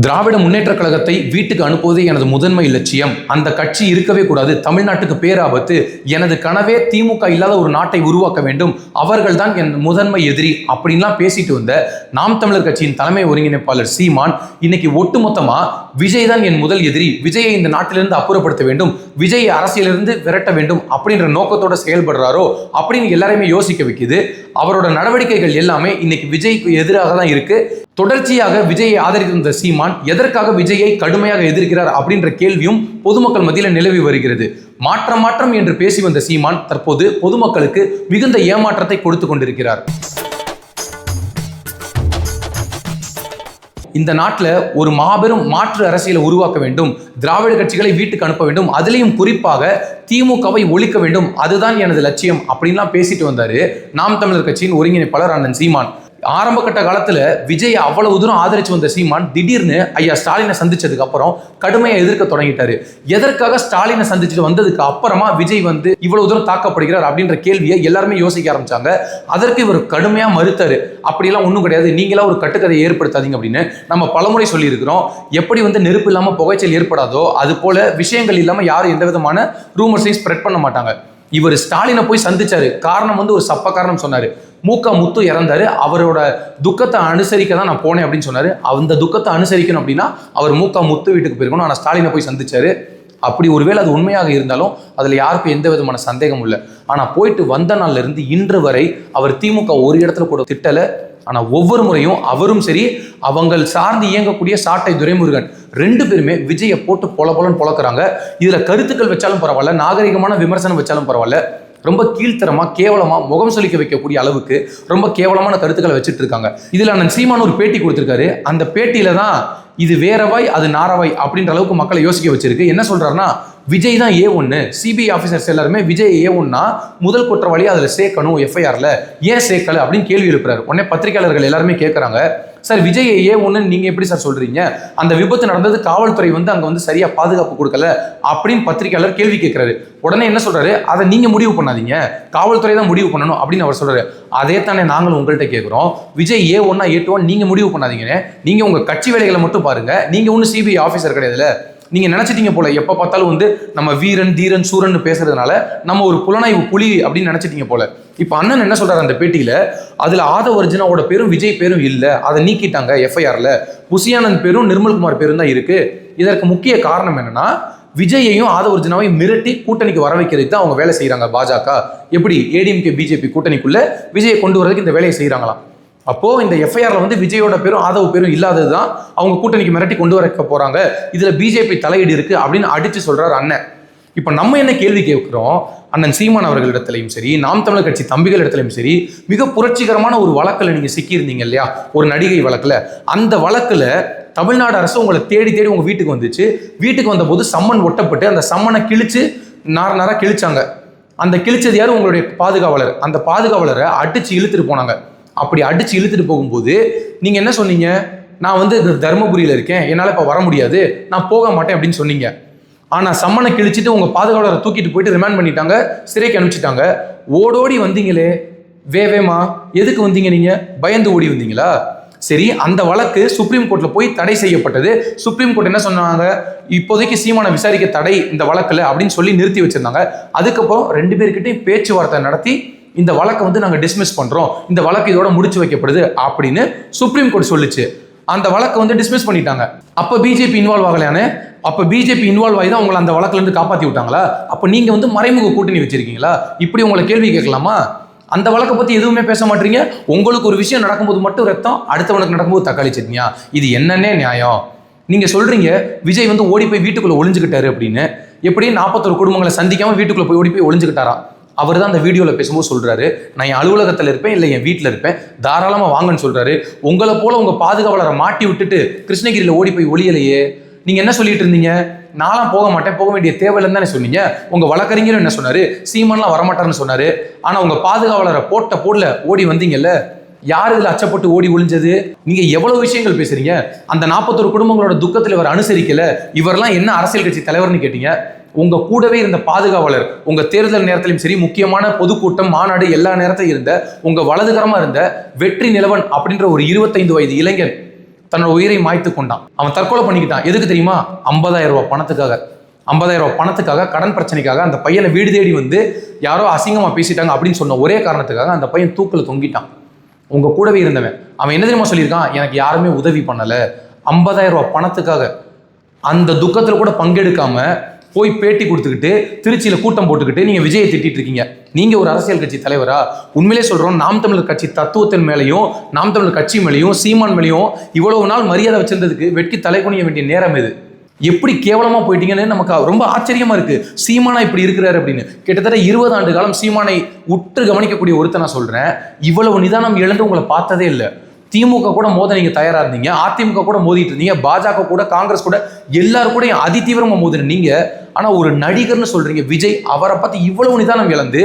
திராவிட முன்னேற்ற கழகத்தை வீட்டுக்கு அனுப்புவதே எனது முதன்மை லட்சியம் அந்த கட்சி இருக்கவே கூடாது. தமிழ்நாட்டுக்கு பேராபத்து. எனது கனவே திமுக இல்லாத ஒரு நாட்டை உருவாக்க வேண்டும். அவர்கள்தான் என் முதன்மை எதிரி அப்படின்லாம் பேசிட்டு வந்த நாம் தமிழர் கட்சியின் தலைமை ஒருங்கிணைப்பாளர் சீமான் இன்னைக்கு ஒட்டுமொத்தமா விஜய் தான் என் முதல் எதிரி. விஜயை இந்த நாட்டிலிருந்து அப்புறப்படுத்த வேண்டும். விஜய் அரசியலிருந்து விரட்ட வேண்டும் அப்படின்ற நோக்கத்தோட செயல்படுறாரோ அப்படின்னு எல்லாரையுமே யோசிக்க வைக்குது. அவரோட நடவடிக்கைகள் எல்லாமே இன்னைக்கு விஜய்க்கு எதிராக தான் இருக்கு. தொடர்ச்சியாக விஜயை ஆதரித்து வந்த சீமான் எதற்காக விஜயை கடுமையாக எதிர்க்கிறார் அப்படின்ற கேள்வியும் பொதுமக்கள் மத்தியில் நிலவி வருகிறது. மாற்றம் மாற்றம் என்று பேசி வந்த சீமான் தற்போது பொதுமக்களுக்கு மிகுந்த ஏமாற்றத்தை கொடுத்து கொண்டிருக்கிறார். இந்த நாட்டில் ஒரு மாபெரும் மாற்று அரசியலை உருவாக்க வேண்டும். திராவிட கட்சிகளை வீட்டுக்கு அனுப்ப வேண்டும். அதுலேயும் குறிப்பாக திமுகவை ஒழிக்க வேண்டும். அதுதான் எனது லட்சியம் அப்படின்லாம் பேசிட்டு வந்தார். நாம் தமிழர் கட்சியின் ஒருங்கிணைப்பாளர் அண்ணன் சீமான். ஆரம்ப கட்ட காலத்தில் விஜய் அவ்வளவு தூரம் ஆதரிச்சு வந்த சீமான் திடீர்னு ஐயா ஸ்டாலினை சந்திச்சதுக்கு அப்புறம் கடுமையை எதிர்க்க தொடங்கிட்டாரு. எதற்காக ஸ்டாலினை சந்திச்சுட்டு வந்ததுக்கு அப்புறமா விஜய் வந்து இவ்வளவு தூரம் தாக்கப்படுகிறார் அப்படின்ற கேள்வியை எல்லாருமே யோசிக்க ஆரம்பிச்சாங்க. அதற்கு இவர் கடுமையா மறுத்தாரு. அப்படியெல்லாம் ஒன்றும் கிடையாது. நீங்களா ஒரு கட்டுக்கதையை ஏற்படுத்தாதீங்க அப்படின்னு நம்ம பலமுறை சொல்லியிருக்கிறோம். எப்படி வந்து நெருப்பு இல்லாமல் புகைச்சல் ஏற்படாதோ அது போல விஷயங்கள் இல்லாமல் யாரும் எந்த விதமான ரூமர்ஸையும் ஸ்ப்ரெட் பண்ண மாட்டாங்க. இவர் ஸ்டாலினை போய் சந்திச்சாரு. காரணம் வந்து ஒரு சப்ப காரணம் சொன்னாரு. மூக்க முத்து இறந்தாரு. அவரோட துக்கத்தை அனுசரிக்க தான் நான் போனேன் அப்படின்னு சொன்னாரு. அந்த துக்கத்தை அனுசரிக்கணும் அப்படின்னா அவர் மூக்க முத்து வீட்டுக்கு போயிருக்கணும். ஆனால் ஸ்டாலினை போய் சந்திச்சாரு. அப்படி ஒருவேளை அது உண்மையாக இருந்தாலும் அதில் யாருக்கும் எந்த விதமான சந்தேகமும் இல்லை. ஆனால் போயிட்டு வந்த நாள்ல இருந்து இன்று வரை அவர் திமுக ஒரு இடத்துல கூட திட்டலை. ஆனால் ஒவ்வொரு முறையும் அவரும் சரி அவங்கள் சார்ந்து இயங்கக்கூடிய சாட்டை துரைமுருகன் ரெண்டு பேருமே விஜயை போட்டு பொல பொலன்னு பொழக்கிறாங்க இதில் கருத்துக்கள் வச்சாலும் பரவாயில்ல நாகரிகமான விமர்சனம் வச்சாலும் பரவாயில்ல. ரொம்ப கீழ்த்தரமாக கேவலமாக முகம் சொல்லிக்க வைக்கக்கூடிய அளவுக்கு ரொம்ப கேவலமான கருத்துக்களை வச்சுட்டு இருக்காங்க. இதில் அண்ணன் சீமான் ஒரு பேட்டி கொடுத்துருக்காரு. அந்த பேட்டியில தான் இது வேறவாய் அது நாரவாய் அப்படின்ற அளவுக்கு மக்களை யோசிக்க வச்சிருக்கு. என்ன சொல்றாருன்னா விஜய் தான் ஏ ஒன்று சிபிஐ ஆஃபீஸர்ஸ் எல்லாருமே விஜய் ஏ ஒன்னா முதல் குற்றவாளி அதில் சேர்க்கணும் எஃப்ஐஆரில் ஏன் சேர்க்கல அப்படின்னு கேள்வி எழுப்புறாரு. உடனே பத்திரிகையாளர்கள் எல்லாருமே கேட்குறாங்க சார் விஜய் ஏ ஒன்று நீங்கள் எப்படி சார் சொல்கிறீங்க அந்த விபத்து நடந்தது காவல்துறை வந்து அங்கே வந்து சரியாக பாதுகாப்பு கொடுக்கல அப்படின்னு பத்திரிகையாளர் கேள்வி கேட்குறாரு உடனே என்ன சொல்கிறாரு அதை நீங்கள் முடிவு பண்ணாதீங்க. காவல்துறை தான் முடிவு பண்ணணும் அப்படின்னு அவர் சொல்கிறாரு அதே தானே நாங்களும் உங்கள்கிட்ட கேட்குறோம் விஜய் ஏ ஒன்னா ஏ டூ நீங்கள் முடிவு பண்ணாதீங்கன்னு. நீங்கள் உங்கள் கட்சி வேலைகளை மட்டும் பாருங்கள் நீங்கள் ஒன்றும் சிபிஐ ஆஃபீஸர் கிடையாதுல்ல. நீங்க நினைச்சிட்டீங்க போல. எப்ப பார்த்தாலும் வந்து நம்ம வீரன் தீரன் சூரன் பேசுறதுனால நம்ம ஒரு புலனாய்வு புலி அப்படின்னு நினைச்சிட்டீங்க போல. இப்போ அண்ணன் என்ன சொல்றாரு அந்த பேட்டியில? அதுல ஆதவ அர்ஜுனாவோட பேரும் விஜய் பேரும் இல்ல. அதை நீக்கிட்டாங்க எஃப்ஐஆர்ல புசியானந்த் பேரும் நிர்மல்குமார் பேரும் தான் இருக்கு. இதற்கு முக்கிய காரணம் என்னன்னா விஜயையும் ஆதவர்ஜனாவையும் மிரட்டி கூட்டணிக்கு வர வைக்கிறதுக்கு தான் அவங்க வேலை செய்கிறாங்க பாஜக. எப்படி? ஏடிஎம்கே பிஜேபி கூட்டணிக்குள்ள விஜயை கொண்டு வரதுக்கு இந்த வேலையை செய்கிறாங்களாம் அப்போ இந்த எஃப்ஐஆர்ல வந்து விஜயோட பேரும் ஆதவ பேரும் இல்லாதது தான் அவங்க கூட்டணிக்கு மிரட்டி கொண்டு வர போறாங்க. இதுல பிஜேபி தலையீடு இருக்கு அப்படின்னு அடிச்சு சொல்றாரு அண்ணன். இப்போ நம்ம என்ன கேள்வி கேட்குறோம்? அண்ணன் சீமான் அவர்களிடத்திலையும் சரி நாம் தமிழர் கட்சி தம்பிகள் இடத்துலையும் சரி மிக புரட்சிகரமான ஒரு வழக்கில் நீங்கள் சிக்கியிருந்தீங்க இல்லையா? ஒரு நடிகை வழக்கில். அந்த வழக்கில் தமிழ்நாடு அரசு உங்களை தேடி தேடி உங்கள் வீட்டுக்கு வந்துச்சு. வீட்டுக்கு வந்தபோது சம்மன் ஒட்டப்பட்டு அந்த சம்மனை கிழிச்சு நார நாரா கிழிச்சாங்க. அந்த கிழிச்சது யார்? உங்களுடைய பாதுகாவலர். அந்த பாதுகாவலரை அடித்து இழுத்துட்டு போனாங்க. அப்படி அடித்து இழுத்துட்டு போகும்போது நீங்கள் என்ன சொன்னீங்க? நான் வந்து தருமபுரியில் இருக்கேன். என்னால் இப்போ வர முடியாது. நான் போக மாட்டேன் அப்படின்னு சொன்னீங்க. ஆனால் சம்மனை கிழிச்சிட்டு உங்கள் பாதுகாவலரை தூக்கிட்டு போயிட்டு ரிமாண்ட் பண்ணிட்டாங்க சிறைக்கு அனுப்பிச்சிட்டாங்க. ஓடோடி வந்தீங்களே வேவேமா எதுக்கு வந்தீங்க நீங்கள் பயந்து ஓடி வந்தீங்களா? சரி அந்த வழக்கு சுப்ரீம் கோர்ட்டில் போய் தடை செய்யப்பட்டது. சுப்ரீம் கோர்ட் என்ன சொன்னாங்க? இப்போதைக்கு சீமானை விசாரிக்க தடை இந்த வழக்கில் அப்படின்னு சொல்லி நிறுத்தி வச்சுருந்தாங்க. அதுக்கப்புறம் ரெண்டு பேர்கிட்டையும் பேச்சுவார்த்தை நடத்தி இந்த வழக்கை வந்து நாங்கள் டிஸ்மிஸ் பண்ணுறோம் இந்த வழக்கு இதோட முடிச்சு வைக்கப்படுது அப்படின்னு சுப்ரீம் கோர்ட் சொல்லுச்சு. அந்த வழக்கை வந்து டிஸ்மிஸ் பண்ணிட்டாங்க. அப்போ பிஜேபி இன்வால்வ் ஆகலையானே? அப்போ பிஜேபி இன்வால்வ் ஆகி தான் உங்களை அந்த வழக்குலேருந்து காப்பாற்றி விட்டாங்களா? அப்போ நீங்கள் வந்து மறைமுக கூட்டணி வச்சிருக்கீங்களா? இப்படி உங்களை கேள்வி கேட்கலாமா? அந்த வழக்கை பற்றி எதுவுமே பேச மாட்டீங்க. உங்களுக்கு ஒரு விஷயம் நடக்கும்போது மட்டும் ரத்தம் அடுத்தவனுக்கு நடக்கும்போது தக்காளி சட்னியா? இது என்னன்னே நியாயம். நீங்கள் சொல்கிறீங்க விஜய் வந்து ஓடி போய் வீட்டுக்குள்ளே ஒளிஞ்சுக்கிட்டாரு அப்படின்னு. எப்படி நாற்பத்தொரு குடும்பங்களை சந்திக்காமல் வீட்டுக்குள்ளே போய் ஓடி போய் ஒளிஞ்சுக்கிட்டாரா? அவர் தான் அந்த வீடியோவில் பேசும்போது சொல்கிறாரு நான் என் அலுவலகத்தில் இருப்பேன் இல்லை என் வீட்டில் இருப்பேன். தாராளமாக வாங்கன்னு சொல்கிறாரு உங்களை போல் உங்கள் பாதுகாவலரை மாட்டி விட்டுட்டு கிருஷ்ணகிரியில் ஓடி போய் ஒளியலையே. நீங்கள் என்ன சொல்லிட்டு இருந்தீங்க? நான்லாம் போக மாட்டேன் போக வேண்டிய தேவையில்லைன்னு தானே சொன்னீங்க. உங்கள் வழக்கறிஞரும் என்ன சொன்னார்? சீமான்லாம் வரமாட்டாருன்னு சொன்னார். ஆனால் உங்கள் பாதுகாவலரை போட்ட போடல ஓடி வந்தீங்கல்ல? யார் இதில் அச்சப்பட்டு ஓடி ஒளிஞ்சது? நீங்கள் எவ்வளோ விஷயங்கள் பேசுறீங்க? அந்த நாற்பத்தொரு குடும்பங்களோட துக்கத்தில் இவர் அனுசரிக்கல. இவரெல்லாம் என்ன அரசியல் கட்சி தலைவர்னு கேட்டீங்க? உங்க கூடவே இருந்த பாதுகாவலர் உங்கள் தேர்தல் நேரத்திலும் சரி முக்கியமான பொதுக்கூட்டம் மாநாடு எல்லா நேரத்திலும் இருந்த உங்கள் வலதுகரமாக இருந்த வெற்றி நிலவன் அப்படின்ற ஒரு இருபத்தைந்து வயது இளைஞன் தன்னோட உயிரை மாய்த்து கொண்டான். அவன் தற்கொலை பண்ணிக்கிட்டான். எதுக்கு தெரியுமா? ஐம்பதாயிரம் ரூபாய் பணத்துக்காக. ஐம்பதாயிரம் ரூபாய் பணத்துக்காக கடன் பிரச்சனைக்காக அந்த பையனை வீடு தேடி வந்து யாரோ அசிங்கமாக பேசிட்டாங்க அப்படின்னு சொன்ன ஒரே காரணத்துக்காக அந்த பையன் தூக்கில் தொங்கிட்டான். உங்க கூடவே இருந்தவன். அவன் என்ன தெரியுமா சொல்லியிருக்கான்? எனக்கு யாருமே உதவி பண்ணலை. ஐம்பதாயிரம் ரூபாய் பணத்துக்காக. அந்த துக்கத்தில் கூட பங்கெடுக்காமல் போய் பேட்டி கொடுத்துக்கிட்டு திருச்சியில் கூட்டம் போட்டுக்கிட்டு நீங்கள் விஜயை திட்டிட்டு இருக்கீங்க. நீங்கள் ஒரு அரசியல் கட்சி தலைவரா? உண்மையிலே சொல்கிறோம் நாம் தமிழர் கட்சி தத்துவத்தின் மேலையும் நாம் தமிழர் கட்சி மேலேயும் சீமான் மேலையும் இவ்வளவு நாள் மரியாதை வச்சிருந்ததுக்கு வெட்கி தலை குனிய வேண்டிய நேரம் இது. எப்படி கேவலமாக போயிட்டீங்கன்னு நமக்கு ரொம்ப ஆச்சரியமாக இருக்குது சீமானா இப்படி இருக்கிறாரு அப்படின்னு. கிட்டத்தட்ட இருபது ஆண்டு காலம் சீமானை உற்று கவனிக்கக்கூடிய ஒருத்தன் நான் சொல்கிறேன் இவ்வளவு நிதானம் இழந்து உங்களை பார்த்ததே இல்லை. திமுக கூட மோத நீங்க தயாரா இருந்தீங்க. அதிமுக கூட மோதிட்டு இருந்தீங்க. பாஜக கூட காங்கிரஸ் கூட எல்லாரும் கூட அதிதீவிரமா மோதின நீங்க ஆனா ஒரு நடிகர்னு சொல்றீங்க விஜய் அவரை பார்த்து இவ்வளவு நிதானம் இழந்து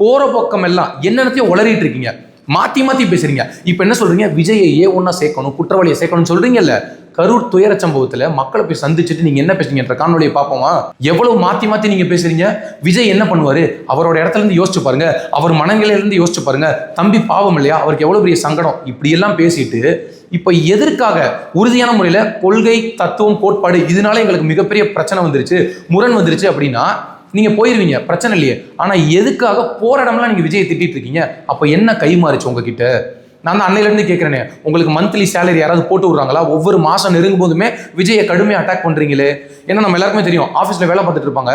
போற பக்கம் எல்லாம் என்னென்னத்தையும் உளறிட்டு இருக்கீங்க. மாத்தி மாத்தி பேசுறீங்க. இப்போ என்ன சொல்றீங்க? விஜயை ஏ ஒன்றா சேர்க்கணும் குற்றவாளியை சேர்க்கணும்னு சொல்றீங்கல்ல? கரூர் துயர சம்பவத்துல மக்களை போய் சந்திச்சுட்டு நீங்க என்ன பேசுறீங்கன்ற காணொலியை பார்ப்போமா? எவ்வளவு மாத்தி மாத்தி நீங்க பேசுறீங்க? விஜய் என்ன பண்ணுவாரு? அவரோட இடத்துல இருந்து யோசிச்சு பாருங்க. அவர் மனநிலையில இருந்து யோசிச்சு பாருங்க. தம்பி பாவம் இல்லையா? அவருக்கு எவ்வளவு பெரிய சங்கடம்? இப்படி எல்லாம் பேசிட்டு இப்ப எதற்காக உறுதியான முறையில கொள்கை தத்துவம் கோட்பாடு இதனால எங்களுக்கு மிகப்பெரிய பிரச்சனை வந்துருச்சு முரண் வந்துருச்சு அப்படின்னா நீங்க போயிருவீங்க பிரச்சனை இல்லையே. ஆனா எதுக்காக போற இடம்லாம் நீங்க விஜய் திட்டிட்டு இருக்கீங்க? அப்ப என்ன கை மாறிச்சு உங்ககிட்ட? நான் தான் அன்னையில இருந்து கேட்கிறேனே உங்களுக்கு மந்த்லி சேலரி யாராவது போட்டு விடுறாங்களா? ஒவ்வொரு மாசம் நெருங்கும் போதுமே விஜயை கடுமையாக அட்டாக் பண்றீங்களே. ஏன்னா நம்ம எல்லாருக்குமே தெரியும் ஆஃபீஸில் வேலை பார்த்துட்டு இருப்பாங்க.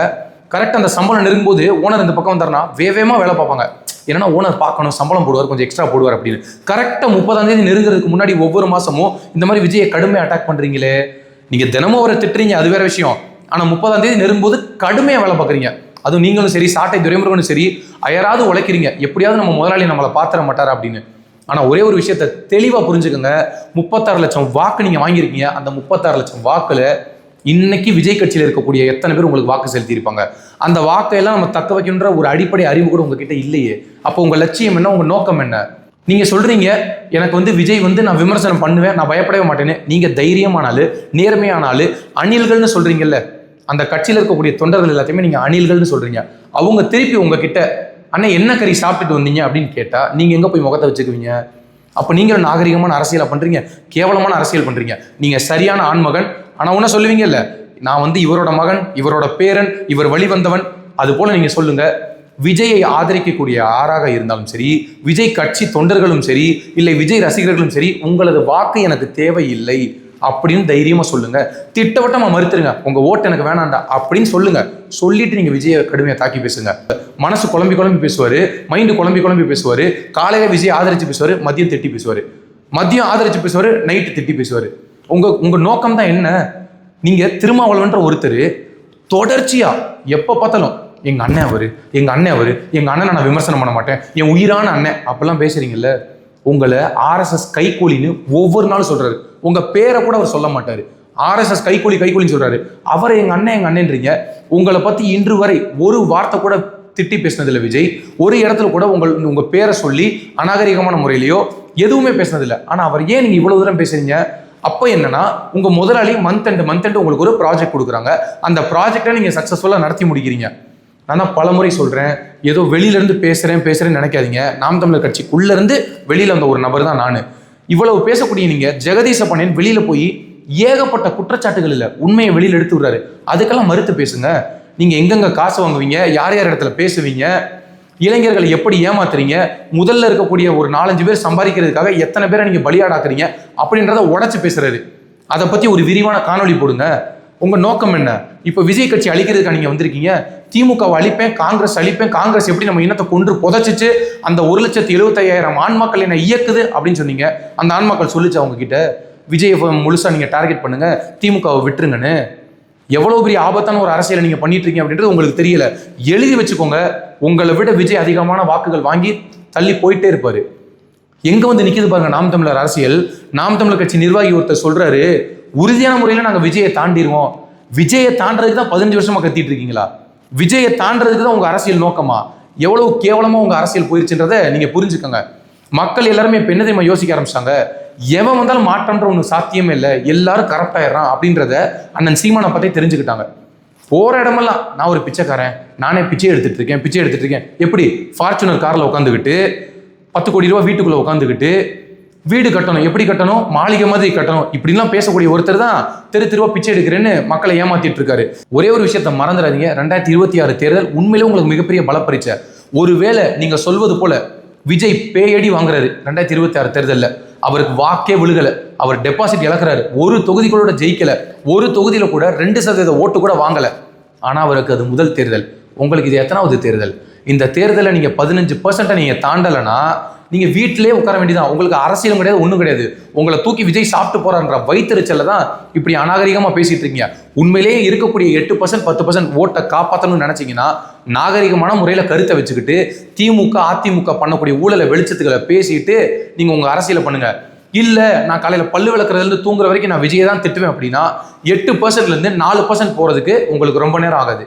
கரெக்டாக அந்த சம்பளம் நெருங்கும் போது ஓனர் இந்த பக்கம் வந்தாருன்னா வேவேமா வேலை பார்ப்பாங்க. ஏன்னா ஓனர் பார்க்கணும் சம்பளம் போடுவார் கொஞ்சம் எக்ஸ்ட்ரா போடுவார் அப்படின்னு. கரெக்டாக முப்பதாம் தேதி நெருங்குறதுக்கு முன்னாடி ஒவ்வொரு மாசமும் இந்த மாதிரி விஜயை கடுமையாக அட்டாக் பண்றீங்களே. நீங்க தினமும் அவரை திட்டுறீங்க அது வேற விஷயம். ஆனா முப்பதாம் தேதி நெருங்கும்போது கடுமையாக வேலை பார்க்குறீங்க. அதுவும் நீங்களும் சரி சாட்டை துரைமுருகனும் சரி அயராது உழைக்கிறீங்க. எப்படியாவது நம்ம முதலாளி நம்மளை பாத்திர மாட்டாரா அப்படின்னு. ஆனா ஒரே ஒரு விஷயத்த தெளிவா புரிஞ்சுக்கோங்க. முப்பத்தாறு லட்சம் வாக்கு நீங்க வாங்கியிருக்கீங்க. அந்த முப்பத்தாறு லட்சம் வாக்குல இன்னைக்கு விஜய் கட்சியில் இருக்கக்கூடிய எத்தனை பேர் உங்களுக்கு வாக்கு செலுத்தியிருப்பாங்க? அந்த வாக்கையெல்லாம் நம்ம தக்க வைக்கின்ற ஒரு அடிப்படை அறிவு கூட உங்ககிட்ட இல்லையே. அப்போ உங்க லட்சியம் என்ன? உங்க நோக்கம் என்ன? நீங்க சொல்றீங்க எனக்கு வந்து விஜய் வந்து நான் விமர்சனம் பண்ணுவேன் நான் பயப்படவே மாட்டேன்னு. நீங்க தைரியமானாலும் நேர்மையானாலும் அணில்கள்னு சொல்றீங்கல்ல. அந்த கட்சியில் இருக்கக்கூடிய தொண்டர்கள் எல்லாத்தையுமே நீங்கள் அணில்கள்னு சொல்கிறீங்க அவங்க திருப்பி உங்ககிட்ட அண்ணன் என்ன கறி சாப்பிட்டுட்டு வந்தீங்க? அப்படின்னு கேட்டால் நீங்கள் எங்கே போய் முகத்தை வச்சுக்குவீங்க? அப்போ நீங்கள் நாகரிகமான அரசியலை பண்ணுறீங்க கேவலமான அரசியல் பண்ணுறீங்க நீங்கள் சரியான ஆண்மகன். ஆனால் ஒன்ன சொல்லுவீங்கல்ல நான் வந்து இவரோட மகன் இவரோட பேரன் இவர் வழிவந்தவன். அது போல் நீங்கள் சொல்லுங்கள் விஜயை ஆதரிக்கக்கூடிய ஆறாக இருந்தாலும் சரி விஜய் கட்சி தொண்டர்களும் சரி இல்லை விஜய் ரசிகர்களும் சரி உங்களது வாக்கு எனக்கு தேவையில்லை. அப்படின்னு தைரியமா சொல்லுங்க. திட்டவட்டமா மறுத்துருங்க. உங்க ஓட்டு எனக்கு வேணாண்டா அப்படின்னு சொல்லுங்க. சொல்லிட்டு நீங்க விஜயை கடுமையா தாக்கி பேசுங்க. மனசு குழம்பி குழம்பி பேசுவாரு. மைண்டு குழம்பி குழம்பி பேசுவாரு. காலையில விஜய் ஆதரிச்சு பேசுவாரு மதியம் திட்டி பேசுவாரு. மதியம் ஆதரிச்சு பேசுவாரு நைட்டு திட்டி பேசுவாரு. உங்க உங்க நோக்கம் தான் என்ன? நீங்க திருமாவளவன்ற ஒருத்தர் தொடர்ச்சியா எப்ப பார்த்தாலும் எங்க அண்ணன் அவரு எங்க அண்ணன் அவரு எங்க அண்ணனை நான் விமர்சனம் பண்ண மாட்டேன் என் உயிரான அண்ணன் அப்பெல்லாம் பேசுறீங்கல்ல. உங்களை ஆர்எஸ்எஸ் கைக்கூலின்னு ஒவ்வொரு நாளும் சொல்றாரு. உங்க பேரை கூட அவர் சொல்ல மாட்டாரு. ஆர்எஸ்எஸ் கைக்கூலி கைக்கூலின்னு சொல்றாரு. அவரை எங்க அண்ணன் எங்க அண்ணன்றீங்க. உங்களை பத்தி இன்று வரை ஒரு வார்த்தை கூட திட்டி பேசினதில்ல விஜய். ஒரு இடத்துல கூட உங்கள் உங்க பேரை சொல்லி அநாகரிகமான முறையிலையோ எதுவுமே பேசினதில்ல. ஆனா அவர் ஏன் நீங்க இவ்வளவு தூரம் பேசுறீங்க? அப்போ என்னன்னா உங்க முதலாளி மந்த் அண்ட் மந்த் அண்ட் உங்களுக்கு ஒரு ப்ராஜெக்ட் கொடுக்குறாங்க. அந்த ப்ராஜெக்டை நீங்க சக்சஸ்ஃபுல்லா நடத்தி முடிக்கிறீங்க. நான் தான் பலமுறை சொல்கிறேன் ஏதோ வெளியிலேருந்து பேசுகிறேன் பேசுகிறேன்னு நினைக்காதீங்க. நாம் தமிழர் கட்சிக்குள்ளேருந்து வெளியில் வந்த ஒரு நபர் தான் நான். இவ்வளவு பேசக்கூடிய நீங்கள் ஜெகதீச பண்ணேன் வெளியில் போய் ஏகப்பட்ட குற்றச்சாட்டுகள் இல்லை. உண்மையை வெளியில் எடுத்து விடுறாரு. அதுக்கெல்லாம் மறுத்து பேசுங்க. நீங்கள் எங்கெங்கே காசு வாங்குவீங்க? யார் யார் இடத்துல பேசுவீங்க? இளைஞர்களை எப்படி ஏமாத்துறீங்க? முதல்ல இருக்கக்கூடிய ஒரு நாலஞ்சு பேர் சம்பாதிக்கிறதுக்காக எத்தனை பேரை நீங்கள் பலியாடாக்குறீங்க? அப்படின்றத உடச்சி பேசுறாரு. அதை பற்றி ஒரு விரிவான காணொளி போடுங்க. உங்கள் நோக்கம் என்ன? இப்போ விஜய் கட்சி அழிக்கிறதுக்காக நீங்கள் வந்திருக்கீங்க. திமுகவை அழிப்பேன் காங்கிரஸ் அழிப்பேன் காங்கிரஸ் எப்படி நம்ம இனத்தை கொன்று புதைச்சிச்சு அந்த ஒரு லட்சத்து எழுபத்தையாயிரம் ஆன்மாக்கள் என்ன இயக்குது அப்படின்னு சொன்னீங்க. அந்த ஆன்மாக்கள் சொல்லிச்சு அவங்க கிட்ட விஜய் முழுசாக நீங்கள் டார்கெட் பண்ணுங்கள் திமுகவை விட்டுருங்கன்னு. எவ்வளோ பெரிய ஆபத்தான ஒரு அரசியலை நீங்கள் பண்ணிட்டு இருக்கீங்க அப்படின்றது உங்களுக்கு தெரியல. எழுதி வச்சுக்கோங்க. உங்களை விட விஜய் அதிகமான வாக்குகள் வாங்கி தள்ளி போயிட்டே இருப்பார். எங்கே வந்து நிற்கிது பாருங்க நாம் தமிழர் அரசியல். நாம் தமிழர் கட்சி நிர்வாகி ஒருத்தர் சொல்கிறாரு உறுதியான முறையில் நாங்கள் விஜயை தாண்டிடுவோம் விஜயை தாண்டதுக்கு தான் பதினஞ்சு வருஷமாக கத்திட்டு இருக்கீங்களா? விஜயை தாண்டதுக்கு தான் உங்கள் அரசியல் நோக்கமா? எவ்வளவு கேவலமாக உங்கள் அரசியல் போயிருச்சுன்றதை நீங்கள் புரிஞ்சுக்கோங்க. மக்கள் எல்லாருமே இப்ப என்ன தெரியுமா யோசிக்க ஆரம்பிச்சாங்க எவன் வந்தாலும் மாற்றம்ன்ற ஒன்று சாத்தியமே இல்லை. எல்லாரும் கரெக்ட் ஆயிடுறான் அப்படின்றத அண்ணன் சீமானை பற்றி தெரிஞ்சுக்கிட்டாங்க. போகிற இடமெல்லாம் நான் ஒரு பிச்சைக்காரன். நானே பிச்சை எடுத்துட்டு இருக்கேன் பிச்சை எடுத்துட்டு இருக்கேன். எப்படி? ஃபார்ச்சுனர் காரில் உட்காந்துக்கிட்டு பத்து கோடி ரூபா வீட்டுக்குள்ளே உட்காந்துக்கிட்டு வீடு கட்டணும் எப்படி கட்டணும் மாளிகை மாதிரி கட்டணும் இப்படிலாம் பேசக்கூடிய ஒருத்தர் தான் தெரு தெருவா பிச்சை எடுக்கிறேன்னு மக்களை ஏமாத்திட்டு இருக்காரு. ஒரே ஒரு விஷயத்த மறந்துடாதீங்க. ரெண்டாயிரத்தி இருபத்தி ஆறு தேர்தல் உண்மையிலே உங்களுக்கு மிகப்பெரிய பலப்பரிச்சை ஒருவேளை நீங்க சொல்வது போல விஜய் பேயடி வாங்குறாரு ரெண்டாயிரத்தி இருபத்தி ஆறு தேர்தலில். அவருக்கு வாக்கே விழுகல. அவர் டெபாசிட் இழக்கிறாரு. ஒரு தொகுதிகளோட ஜெயிக்கல. ஒரு தொகுதியில கூட ரெண்டு சதவீத ஓட்டு கூட வாங்கல. ஆனா அவருக்கு அது முதல் தேர்தல். உங்களுக்கு இது எத்தனாவது தேர்தல்? இந்த தேர்தலை நீங்கள் பதினஞ்சு பர்சன்ட்டை நீங்கள் தாண்டலைன்னா நீங்கள் வீட்டிலே உட்கார வேண்டியதான் உங்களுக்கு அரசியலும் கிடையாது ஒன்றும் கிடையாது. உங்களை தூக்கி விஜய் சாப்பிட்டு போகிறான்ற வைத்தறிச்சல தான் இப்படி அநாகரிகமாக பேசிட்டு இருக்கீங்க. உண்மையிலேயே இருக்கக்கூடிய எட்டு பர்சன்ட் பத்து பர்சன்ட் ஓட்டை காப்பாற்றணும்னு நினச்சிங்கன்னா நாகரிகமான முறையில் கருத்தை வச்சுக்கிட்டு திமுக அதிமுக பண்ணக்கூடிய ஊழலை வெளிச்சத்துக்களை பேசிட்டு நீங்கள் உங்கள் அரசியலை பண்ணுங்கள் இல்லை நான் காலையில் பல்லு விளக்குறதுலேருந்து தூங்குற வரைக்கும் நான் விஜயை தான் திட்டுவேன் அப்படின்னா எட்டு பர்சன்ட்லேருந்து நாலு பர்சன்ட் போகிறதுக்கு உங்களுக்கு ரொம்ப நேரம் ஆகாது.